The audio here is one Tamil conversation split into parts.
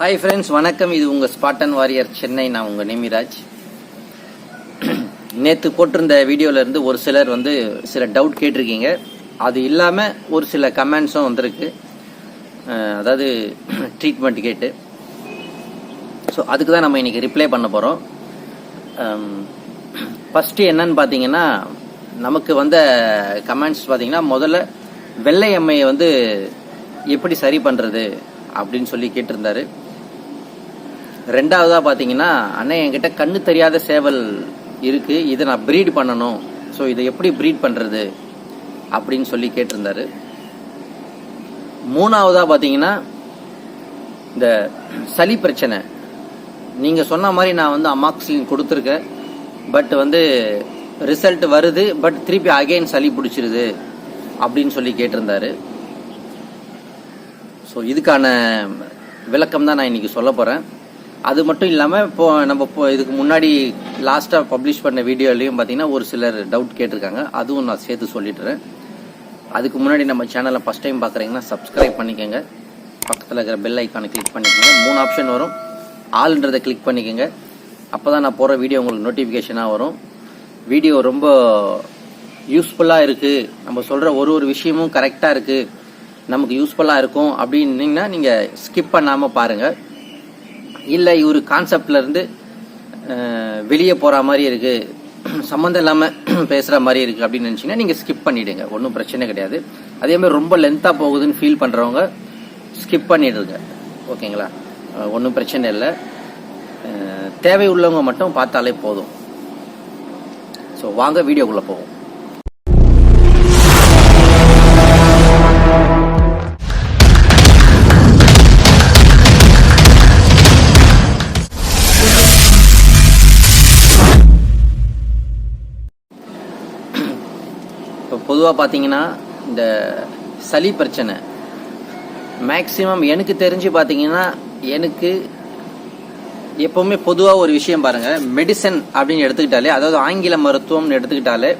ஹாய் ஃப்ரெண்ட்ஸ் வணக்கம். இது உங்கள் ஸ்பாட்டன் வாரியர் சென்னை நான் உங்கள் நிமிராஜ். நேற்று போட்டிருந்த வீடியோல இருந்து ஒரு சிலர் வந்து சில டவுட் கேட்டிருக்கீங்க. அது இல்லாமல் ஒரு சில கமெண்ட்ஸும் வந்திருக்கு. அதாவது ட்ரீட்மெண்ட் கேட்டு. ஸோ அதுக்கு தான் நம்ம இன்னைக்கு ரிப்ளை பண்ண போகிறோம் ஃபஸ்ட்டு என்னன்னு பார்த்தீங்கன்னா நமக்கு வந்த கமெண்ட்ஸ் பார்த்தீங்கன்னா முதல்ல வெள்ளை எம்மையை வந்து எப்படி சரி பண்ணுறது அப்படின்னு சொல்லி கேட்டிருந்தாரு. ரெண்டாவதாக பார்த்தீங்கன்னா அண்ணன் என்கிட்ட கண்ணு தெரியாத சேவல் இருக்கு. இதை நான் ப்ரீட் பண்ணணும். ஸோ இதை எப்படி ப்ரீட் பண்ணுறது அப்படின்னு சொல்லி கேட்டிருந்தாரு. மூணாவதாக பார்த்தீங்கன்னா இந்த சளி பிரச்சனை. நீங்கள் சொன்ன மாதிரி நான் வந்து அமாக்சிலின் கொடுத்துருக்கேன். பட் வந்து ரிசல்ட் வருது. பட் திருப்பி அகைன் சளி பிடிச்சிருது அப்படின்னு சொல்லி கேட்டிருந்தாரு. ஸோ இதுக்கான விளக்கம் தான் நான் இன்னைக்கு சொல்ல போகிறேன் அது மட்டும் இல்லாமல் இப்போ நம்ம இப்போ இதுக்கு முன்னாடி லாஸ்ட்டாக பப்ளிஷ் பண்ண வீடியோலையும் பார்த்தீங்கன்னா ஒரு சிலர் டவுட் கேட்டிருக்காங்க. அதுவும் நான் சேர்த்து சொல்லிட்டுறேன். அதுக்கு முன்னாடி நம்ம சேனலை ஃபஸ்ட் டைம் பார்க்குறீங்கன்னா சப்ஸ்கிரைப் பண்ணிக்கோங்க. பக்கத்தில் இருக்கிற பெல் ஐக்கானை கிளிக் பண்ணிக்கோங்க. மூணு ஆப்ஷன் வரும். ஆல்ன்றதை கிளிக் பண்ணிக்கோங்க. அப்போ தான் நான் போகிற வீடியோ உங்களுக்கு நோட்டிஃபிகேஷனாக வரும். வீடியோ ரொம்ப யூஸ்ஃபுல்லாக இருக்குது நம்ம சொல்கிற ஒரு ஒரு விஷயமும் கரெக்டாக இருக்குது நமக்கு யூஸ்ஃபுல்லாக இருக்கும் அப்படின்னீங்கன்னா நீங்கள் ஸ்கிப் பண்ணாமல் பாருங்கள் இல்லை இவர் கான்செப்ட்லேருந்து வெளியே போகிற மாதிரி இருக்குது சம்மந்தம் இல்லாமல் பேசுகிற மாதிரி இருக்குது அப்படின்னு நினச்சிங்கன்னா நீங்கள் ஸ்கிப் பண்ணிவிடுங்க ஒன்றும் பிரச்சனை கிடையாது. அதே மாதிரி ரொம்ப லென்த்தாக போகுதுன்னு ஃபீல் பண்ணுறவங்க ஸ்கிப் பண்ணிடுங்க. ஓகேங்களா? ஒன்றும் பிரச்சனை இல்லை. தேவை உள்ளவங்க மட்டும் பார்த்தாலே போதும். ஸோ வாங்க வீடியோக்குள்ளே போவோம். பொதுவாக பார்த்தீங்கன்னா இந்த சளி பிரச்சனை மேக்சிமம் எனக்கு தெரிஞ்சு பார்த்தீங்கன்னா எனக்கு எப்போவுமே பொதுவாக ஒரு விஷயம் பாருங்கள் மெடிசன் அப்படின்னு எடுத்துக்கிட்டாலே அதாவது ஆங்கில மருத்துவம்னு எடுத்துக்கிட்டாலே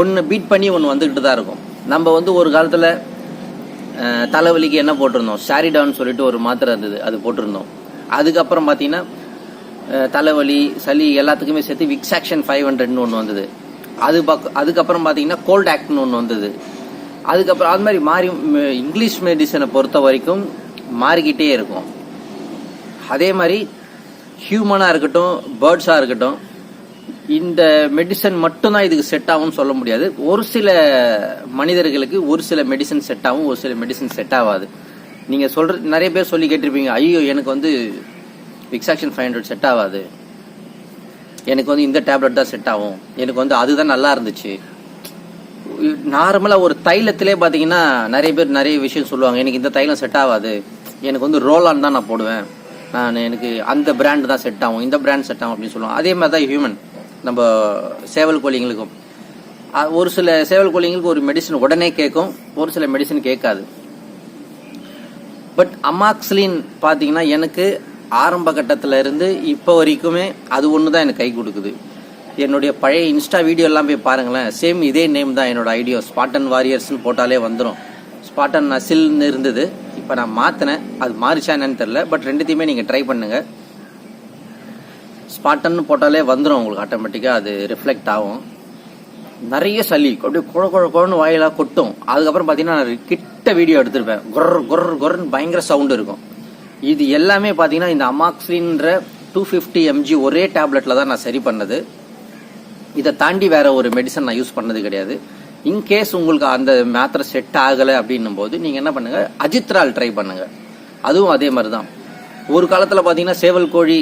ஒன்று பீட் பண்ணி ஒன்று வந்துக்கிட்டு தான் இருக்கும். நம்ம வந்து ஒரு காலத்தில் தலைவலிக்கு என்ன போட்டிருந்தோம்? ஷாரிடான்னு சொல்லிட்டு ஒரு மாத்திரை இருந்தது அது போட்டிருந்தோம். அதுக்கப்புறம் பார்த்தீங்கன்னா தலைவலி சளி எல்லாத்துக்குமே சேர்த்து விக்ஸாக்ஷன் ஃபைவ் ஹண்ட்ரட்னு ஒன்று வந்தது. அது பக் அதுக்கப்புறம் பார்த்தீங்கன்னா கோல்ட் ஆக்ட்னு ஒன்று வந்தது. அதுக்கப்புறம் அது மாதிரி மாறி இங்கிலீஷ் மெடிசனை பொறுத்த வரைக்கும் மாறிக்கிட்டே இருக்கும். அதே மாதிரி ஹியூமனாக இருக்கட்டும் பேர்ட்ஸாக இருக்கட்டும் இந்த மெடிசன் மட்டும்தான் இதுக்கு செட் ஆகும்னு சொல்ல முடியாது. ஒரு சில மனிதர்களுக்கு ஒரு சில மெடிசன் செட் ஆகும் ஒரு சில மெடிசன் செட் ஆகாது. நீங்கள் சொல்ற நிறைய பேர் சொல்லி கேட்டிருப்பீங்க ஐயோ எனக்கு வந்து விக்ஸாக்ஷன் ஃபைவ் ஹண்ட்ரட் செட் ஆகாது. எனக்கு வந்து இந்த டேப்லெட் தான் செட் ஆகும். எனக்கு வந்து அதுதான் நல்லா இருந்துச்சு. நார்மலாக ஒரு தைலத்திலே பார்த்தீங்கன்னா நிறைய பேர் நிறைய விஷயம் சொல்லுவாங்க. எனக்கு இந்த தைலம் செட் ஆகாது. எனக்கு வந்து ரோலான் தான் நான் போடுவேன். நான் எனக்கு அந்த பிராண்ட் தான் செட் ஆகும். இந்த பிராண்ட் செட் ஆகும் அப்படின்னு சொல்லுவாங்க. அதே மாதிரி தான் ஹியூமன் நம்ம சேவல் கோழிங்களுக்கும். ஒரு சில சேவல் கோழிங்களுக்கு ஒரு மெடிசன் உடனே கேட்கும். ஒரு சில மெடிசன் கேட்காது. பட் அமாக்ஸ்லின் பார்த்தீங்கன்னா எனக்கு ஆரம்ப கட்டத்தில் இருந்து இப்போ வரைக்குமே அது ஒன்று தான் எனக்கு கை கொடுக்குது. என்னுடைய பழைய இன்ஸ்டா வீடியோ எல்லாம் போய் பாருங்களேன். சேம் இதே நேம் தான் என்னோட ஐடியா ஸ்பாட்டன் வாரியர்ஸ்னு போட்டாலே வந்துடும் ஸ்பாட்டன் நசில்னு இருந்தது. இப்போ நான் மாற்றினேன் அது மாறிச்சா என்னன்னு தெரில பட் ரெண்டுத்தையுமே நீங்கள் ட்ரை பண்ணுங்கள் ஸ்பாட்டன்னு போட்டாலே வந்துடும் உங்களுக்கு ஆட்டோமேட்டிக்காக அது ரிஃப்ளெக்ட் ஆகும். நிறைய சளி. அப்படியே குழ குழ குழன்னு வாயிலாக கொட்டும். அதுக்கப்புறம் பார்த்தீங்கன்னா நான் கிட்ட வீடியோ எடுத்திருப்பேன். குர் குர் குர்ன்னு பயங்கர சவுண்டு இருக்கும். இது எல்லாமே பார்த்தீங்கன்னா இந்த அமாக்சின்ற டூ ஃபிஃப்டி எம்ஜி ஒரே டேப்லெட்டில் தான் நான் சரி பண்ணது. இதை தாண்டி வேற ஒரு மெடிசன் நான் யூஸ் பண்ணது கிடையாது. இன்கேஸ் உங்களுக்கு அந்த மாத்திரை செட் ஆகலை அப்படின்னும் போது நீங்கள் என்ன பண்ணுங்கள் அஜித்ரால் ட்ரை பண்ணுங்கள் அதுவும் அதே மாதிரி தான் ஒரு காலத்தில் பார்த்தீங்கன்னா சேவல் கோழி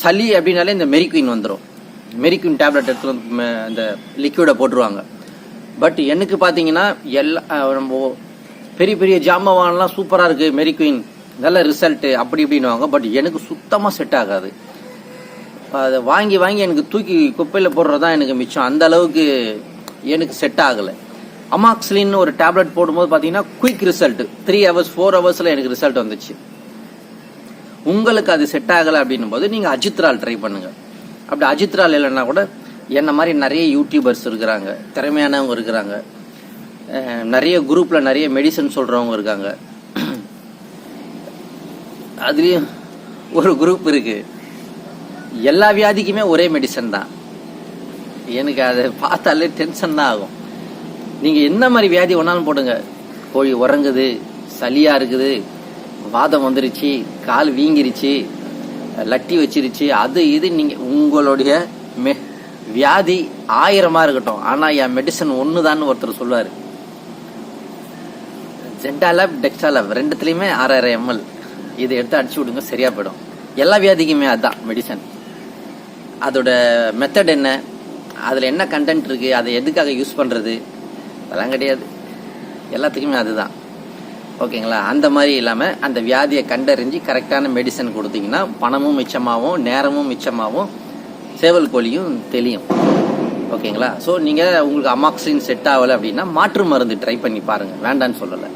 சளி அப்படின்னாலே இந்த மெரிக்வின் வந்துடும் மெரிக்வின் டேப்லெட் எடுத்து வந்து இந்த லிக்யூடை போட்டுருவாங்க. பட் எனக்கு பார்த்தீங்கன்னா எல்லா ரொம்ப நம்ம பெரிய பெரிய ஜாமவான்லாம் சூப்பராக இருக்குது மெரிக்வின். நல்ல ரிசல்ட்டு அப்படி இப்படின்னுவாங்க. பட் எனக்கு சுத்தமாக செட் ஆகாது. அதை வாங்கி வாங்கி எனக்கு தூக்கி குப்பையில் போடுறது தான் எனக்கு மிச்சம். அந்த அளவுக்கு எனக்கு செட் ஆகலை. அமாக்ஸ்லின்னு ஒரு டேப்லெட் போடும்போது பார்த்தீங்கன்னா quick result three hours four ஹவர்ஸில் எனக்கு ரிசல்ட் வந்துச்சு. உங்களுக்கு அது செட் ஆகலை அப்படின்னும் போது நீங்கள் அஜித்ரால் ட்ரை பண்ணுங்கள் அப்படி அஜித்ரால் இல்லைன்னா கூட என்ன மாதிரி நிறைய யூடியூபர்ஸ் இருக்கிறாங்க. திறமையானவங்க இருக்கிறாங்க. நிறைய குரூப்பில் நிறைய மெடிசன் சொல்கிறவங்க இருக்காங்க. அதுலேயும் ஒரு குரூப் இருக்கு. எல்லா வியாதிக்குமே ஒரே மெடிசன் தான். எனக்கு அதை பார்த்தாலே டென்ஷன் தான் ஆகும். நீங்கள் என்ன மாதிரி வியாதி ஒன்றாலும் போடுங்க. கோழி உறங்குது சளியாக இருக்குது வாதம் வந்துருச்சு கால் வீங்கிருச்சு லட்டி வச்சிருச்சு அது இது நீங்கள் உங்களுடைய மெ வியாதி ஆயிரமாக இருக்கட்டும். ஆனால் என் மெடிசன் ஒன்று தான் ஒருத்தர் சொல்லுவார். ஜென்டாலப் டெக்ஸ்டாலப் ரெண்டுத்துலேயுமே ஆறாயிரம் எம்எல் இதை எடுத்து அடிச்சு விடுங்க சரியா போயிடும். எல்லா வியாதிக்குமே அதுதான் மெடிசன் அதோட மெத்தட் என்ன? அதில் என்ன கண்டென்ட் இருக்கு? அதை எதுக்காக யூஸ் பண்ணுறது அதெல்லாம் கிடையாது. எல்லாத்துக்குமே அதுதான். ஓகேங்களா? அந்த மாதிரி இல்லாமல் அந்த வியாதியை கண்டறிஞ்சு கரெக்டான மெடிசன் கொடுத்தீங்கன்னா பணமும் மிச்சமாகவும் நேரமும் மிச்சமாகவும் சேவல் கோழியும் தெளியும். ஓகேங்களா? ஸோ நீங்கள் உங்களுக்கு அமாக்சின் செட் ஆகலை அப்படின்னா மாற்று மருந்து ட்ரை பண்ணி பாருங்கள் வேண்டான்னு சொல்லலை.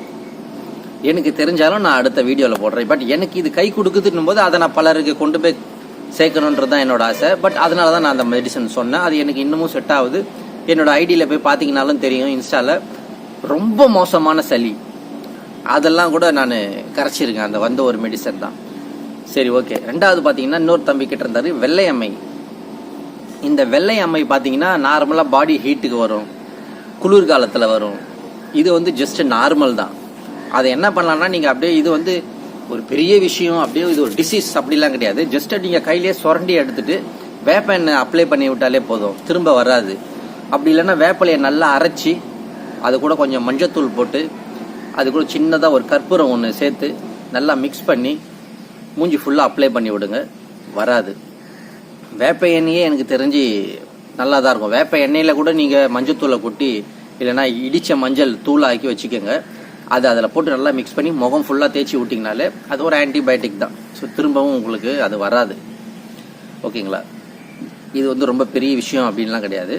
எனக்கு தெரிஞ்சாலும் நான் அடுத்த வீடியோவில் போடுறேன். பட் எனக்கு இது கை கொடுக்குதுன்னும் போது அதை நான் பலருக்கு கொண்டு போய் சேர்க்கணுன்றது தான் என்னோட ஆசை. பட் அதனால தான் நான் அந்த மெடிசன் சொன்னேன். அது எனக்கு இன்னமும் செட் ஆகுது. என்னோட ஐடியில் போய் பார்த்தீங்கனாலும் தெரியும் இன்ஸ்டாவில் ரொம்ப மோசமான சளி. அதெல்லாம் கூட நான் கரைச்சிருக்கேன். அந்த வந்த ஒரு மெடிசன் தான். சரி ஓகே ரெண்டாவது பார்த்தீங்கன்னா இன்னொரு தம்பி கிட்ட இருந்தார். வெள்ளை அம்மை. இந்த வெள்ளை அம்மை பார்த்தீங்கன்னா நார்மலாக பாடி ஹீட்டுக்கு வரும். குளிர்காலத்தில் வரும். இது வந்து ஜஸ்ட் நார்மல் தான். அதை என்ன பண்ணலாம்னா நீங்கள் அப்படியே இது வந்து ஒரு பெரிய விஷயம் அப்படியே இது ஒரு டிசீஸ் அப்படிலாம் கிடையாது. ஜஸ்ட்டு நீங்கள் கையிலேயே சுரண்டி எடுத்துட்டு வேப்ப எண்ணெய் அப்ளை பண்ணி விட்டாலே போதும். திரும்ப வராது. அப்படி இல்லைன்னா வேப்பிலையை நல்லா அரைச்சி அது கூட கொஞ்சம் மஞ்சத்தூள் போட்டு அது கூட சின்னதாக ஒரு கற்பூரம் ஒன்று சேர்த்து நல்லா மிக்ஸ் பண்ணி மூஞ்சி ஃபுல்லாக அப்ளை பண்ணி விடுங்க. வராது. வேப்ப எண்ணெயே எனக்கு தெரிஞ்சு நல்லா தான் இருக்கும். வேப்ப எண்ணெயில் கூட நீங்கள் மஞ்சத்தூளை கொட்டி இல்லைன்னா இடித்த மஞ்சள் தூளாக்கி வச்சுக்கோங்க. அது அதில் போட்டு நல்லா மிக்ஸ் பண்ணி முகம் ஃபுல்லாக தேய்ச்சி விட்டிங்கனாலே அது ஒரு ஆன்டிபயோட்டிக் தான். ஸோ திரும்பவும் உங்களுக்கு அது வராது. ஓகேங்களா இது வந்து ரொம்ப பெரிய விஷயம் அப்படின்லாம் கிடையாது.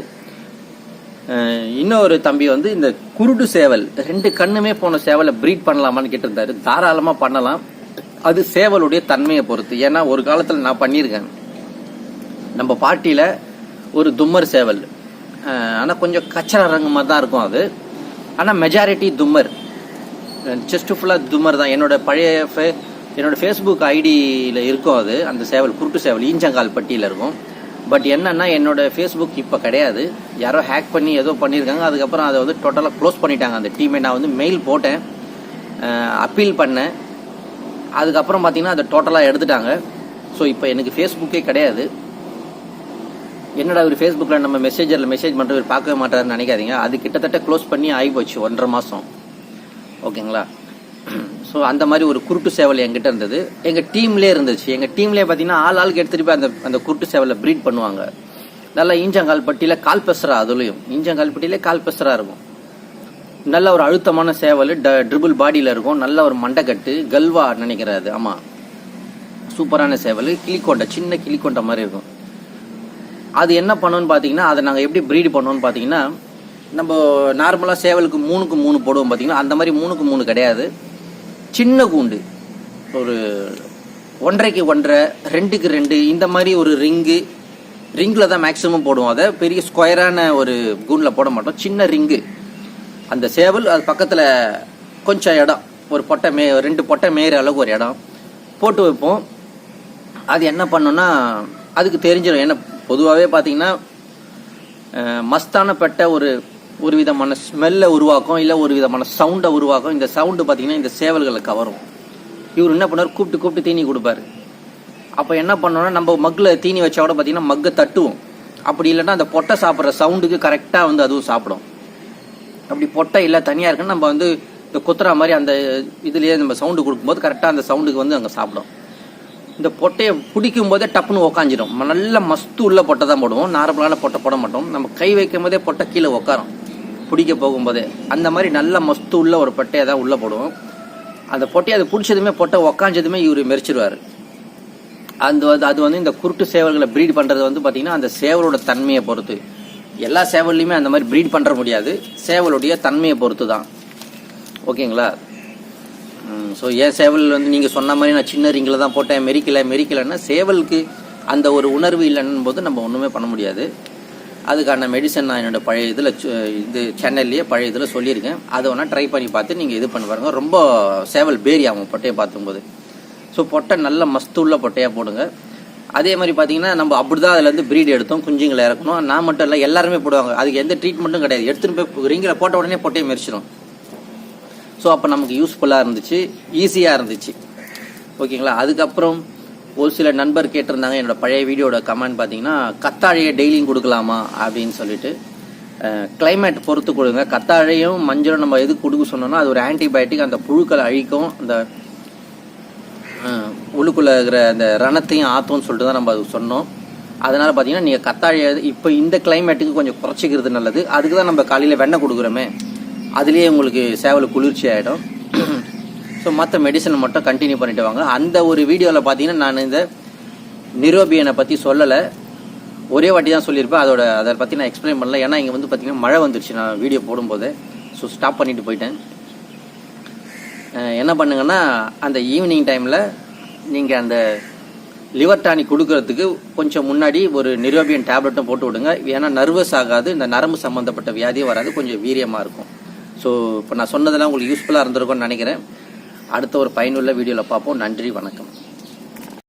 இன்னொரு தம்பி வந்து இந்த குருடு சேவல் ரெண்டு கண்ணுமே போன சேவலை ப்ரீட் பண்ணலாமான்னு கேட்டிருந்தாரு. தாராளமாக பண்ணலாம். அது சேவலுடைய தன்மையை பொறுத்து. ஏன்னா ஒரு காலத்தில் நான் பண்ணியிருக்கேன். நம்ம பாட்டியில் ஒரு தும்மர் சேவல். ஆனால் கொஞ்சம் கச்சர ரங்கு தான் இருக்கும் அது. ஆனால் மெஜாரிட்டி தும்மர். செஸ்ட் ஃபுல்லாக துமர் தான். என்னோட பழைய ஃபே என்னோட ஃபேஸ்புக் ஐடியில் இருக்கும் அது. அந்த சேவல் குருட்டு சேவல் ஈஞ்சங்கால் பட்டியில் இருக்கும். பட் என்னென்னா என்னோடய ஃபேஸ்புக் இப்போ கிடையாது. யாரோ ஹேக் பண்ணி ஏதோ பண்ணியிருக்காங்க. அதுக்கப்புறம் அதை வந்து டோட்டலாக க்ளோஸ் பண்ணிட்டாங்க. அந்த டீமை நான் வந்து மெயில் போட்டேன். அப்பீல் பண்ணேன். அதுக்கப்புறம் பார்த்தீங்கன்னா அதை டோட்டலாக எடுத்துட்டாங்க. ஸோ இப்போ எனக்கு ஃபேஸ்புக்கே கிடையாது. என்னடா ஒரு ஃபேஸ்புக்கில் நம்ம மெசேஜரில் மெசேஜ் பண்ணுறவர் பார்க்கவே மாட்டாருன்னு நினைக்காதீங்க. அது கிட்டத்தட்ட க்ளோஸ் பண்ணி ஆகி போச்சு. ஒன்றரை மாதம் ஓகேங்களா? ஸோ அந்த மாதிரி ஒரு குருட்டு சேவல் என்கிட்ட இருந்தது. எங்கள் டீம்லேயே இருந்துச்சு. எங்கள் டீம்லேயே பார்த்தீங்கன்னா ஆள் ஆளுக்கு எடுத்துகிட்டு போய் அந்த அந்த குருட்டு சேவலை ப்ரீட் பண்ணுவாங்க. நல்லா ஈஞ்சங்கால் பட்டியில் கால் பெசரா அதுலேயும். ஈஞ்சங்கால் பட்டியிலே கால் பெசரா இருக்கும். நல்ல ஒரு அழுத்தமான சேவல் ட ட்ரிபிள் பாடியில் இருக்கும். நல்ல ஒரு மண்டைக்கட்டு கல்வா நினைக்கிறாரு. ஆமாம் சூப்பரான சேவல். கிளிக்கொண்டை சின்ன கிளிக்கொண்டை மாதிரி இருக்கும். அது என்ன பண்ணோன்னு பார்த்தீங்கன்னா அதை நாங்கள் எப்படி ப்ரீட் பண்ணோன்னு பார்த்தீங்கன்னா நம்ம நார்மலாக சேவலுக்கு மூணுக்கு மூணு போடுவோம் பார்த்தீங்கன்னா அந்த மாதிரி மூணுக்கு மூணு கிடையாது. சின்ன கூண்டு. ஒரு ஒன்றரைக்கு ஒன்றரை ரெண்டுக்கு ரெண்டு இந்த மாதிரி ஒரு ரிங்கு. ரிங்கில் தான் மேக்ஸிமம் போடுவோம். அதை பெரிய ஸ்கொயரான ஒரு கூண்டில் போட மாட்டோம். சின்ன ரிங்கு. அந்த சேவல் அது பக்கத்தில் கொஞ்சம் இடம். ஒரு பொட்டை மே ரெண்டு பொட்டை மேயிற அளவுக்கு ஒரு இடம். போட்டு வைப்போம். அது என்ன பண்ணோன்னா அதுக்கு தெரிஞ்சிடும் என்ன பொதுவாகவே பார்த்தீங்கன்னா மஸ்தான பெட்ட ஒரு ஒரு விதமான ஸ்மெல்லை உருவாக்கும் இல்லை ஒரு விதமான சவுண்டை உருவாக்கும். இந்த சவுண்டு பார்த்தீங்கன்னா இந்த சேவல்களை கவரும். இவர் என்ன பண்ணார் கூப்பிட்டு கூப்பிட்டு தீனி கொடுப்பாரு. அப்போ என்ன பண்ணோம்னா நம்ம மக்கில் தீனி வச்சா கூட பார்த்தீங்கன்னா மக்கை தட்டுவோம். அப்படி இல்லைன்னா அந்த பொட்டை சாப்பிட்ற சவுண்டுக்கு கரெக்டாக வந்து அதுவும் சாப்பிடும். அப்படி பொட்டை இல்லை தனியாக இருக்குன்னு நம்ம வந்து இந்த குத்துற மாதிரி அந்த இதுலேயே நம்ம சவுண்டு கொடுக்கும்போது கரெக்டாக அந்த சவுண்டுக்கு வந்து அங்கே சாப்பிடும். இந்த பொட்டையை பிடிக்கும் போதே டப்புன்னு உக்காஞ்சிடும். நல்ல மஸ்து உள்ள பொட்டை தான் போடுவோம். நார்மலான பொட்டை போட மாட்டோம். நம்ம கை வைக்கும் போதே பொட்டை கீழே உட்காரும் பிடிக்க போகும்போதே அந்த மாதிரி நல்ல மஸ்து உள்ள ஒரு பொட்டையை தான் உள்ளே போடுவோம். அந்த பொட்டையை அது பிடிச்சதுமே பொட்டை உக்காஞ்சதுமே இவர் மெரிச்சிருவார். அந்த வந்து- அது வந்து இந்த குருட்டு சேவல்களை ப்ரீட் பண்ணுறது வந்து பார்த்திங்கன்னா அந்த சேவலோட தன்மையை பொறுத்து. எல்லா சேவல்லையுமே அந்த மாதிரி ப்ரீட் பண்ணுற முடியாது. சேவலுடைய தன்மையை பொறுத்து தான் ஓகேங்களா ஸோ ஏன் சேவல் வந்து நீங்கள் சொன்ன மாதிரி நான் சின்ன ரிங்கில் தான் போட்டேன் மெரிக்கலை மெரிக்கலைன்னா சேவலுக்கு அந்த ஒரு உணர்வு இல்லைன்னும் போது நம்ம ஒன்றுமே பண்ண முடியாது. அதுக்கான மெடிசன் நான் என்னோட பழைய இதில் இது சென்னையிலேயே பழைய இதில் சொல்லியிருக்கேன். அதை வேணால் ட்ரை பண்ணி பார்த்து நீங்கள் இது பண்ணி பாருங்கள் ரொம்ப சேவல் பேரி ஆகும் பொட்டையை பார்த்தும்போது ஸோ பொட்டை நல்ல மஸ்து உள்ள பொட்டையாக போடுங்க. அதே மாதிரி பார்த்தீங்கன்னா நம்ம அப்படி தான் அதுலேருந்து ப்ரீடு எடுத்தோம். குஞ்சுங்களை இறக்கணும். நான் மட்டும் இல்லை எல்லாருமே போடுவாங்க. அதுக்கு எந்த ட்ரீட்மெண்ட்டும் கிடையாது. எடுத்துகிட்டு போய் ரிங்கில் போட்ட உடனே பொட்டையை மெரிச்சிடும் ஸோ அப்போ நமக்கு யூஸ்ஃபுல்லாக இருந்துச்சு. ஈஸியாக இருந்துச்சு. ஓகேங்களா அதுக்கப்புறம் ஒரு சில நண்பர் கேட்டிருந்தாங்க என்னோட பழைய வீடியோட கமெண்ட் பார்த்தீங்கன்னா கத்தாழையை டெய்லியும் கொடுக்கலாமா அப்படின்னு சொல்லிட்டு. கிளைமேட் பொறுத்து கொடுங்க. கத்தாழையும் மஞ்சளும் நம்ம எதுக்கு கொடுக்க சொன்னோம்னா அது ஒரு ஆன்டிபயோட்டிக் அந்த புழுக்களை அழிக்கும். அந்த உள்ளுக்குள்ளே இருக்கிற அந்த ரணத்தையும் ஆத்தும்னு சொல்லிட்டு தான் நம்ம அது சொன்னோம். அதனால் பார்த்தீங்கன்னா நீங்கள் கத்தாழையை இப்போ இந்த கிளைமேட்டுக்கு கொஞ்சம் குறைச்சிக்கிறது நல்லது. அதுக்கு தான் நம்ம காலையில் வெண்ணெய் கொடுக்குறோமே. அதுலேயே உங்களுக்கு சேவல் குளிர்ச்சி ஆகிடும் ஸோ மற்ற மெடிசன் மட்டும் கண்டினியூ பண்ணிட்டு வாங்க. அந்த ஒரு வீடியோவில் பார்த்தீங்கன்னா நான் இந்த நிரோபியனை பற்றி சொல்லலை. ஒரே வாட்டி தான் சொல்லியிருப்பேன். அதோட அதை பற்றி நான் எக்ஸ்பிளைன் பண்ணல. ஏன்னா இங்கே வந்து பார்த்தீங்கன்னா மழை வந்துருச்சு. நான் வீடியோ போடும்போது. ஸோ ஸ்டாப் பண்ணிட்டு போயிட்டேன். என்ன பண்ணுங்கன்னா அந்த ஈவினிங் டைமில் நீங்கள் அந்த லிவர் டானிக் கொடுக்கறதுக்கு கொஞ்சம் முன்னாடி ஒரு நிரோபியன் டேப்லெட்டும் போட்டு விடுங்க. ஏன்னா நர்வஸ் ஆகாது. இந்த நரம்பு சம்மந்தப்பட்ட வியாதியும் வராது. கொஞ்சம் வீரியமாக இருக்கும். ஸோ இப்போ நான் சொன்னதெல்லாம் உங்களுக்கு யூஸ்ஃபுல்லாக இருந்திருக்கும்னு நினைக்கிறேன். அடுத்த ஒரு பயனுள்ள வீடியோவில் பார்ப்போம். நன்றி வணக்கம்.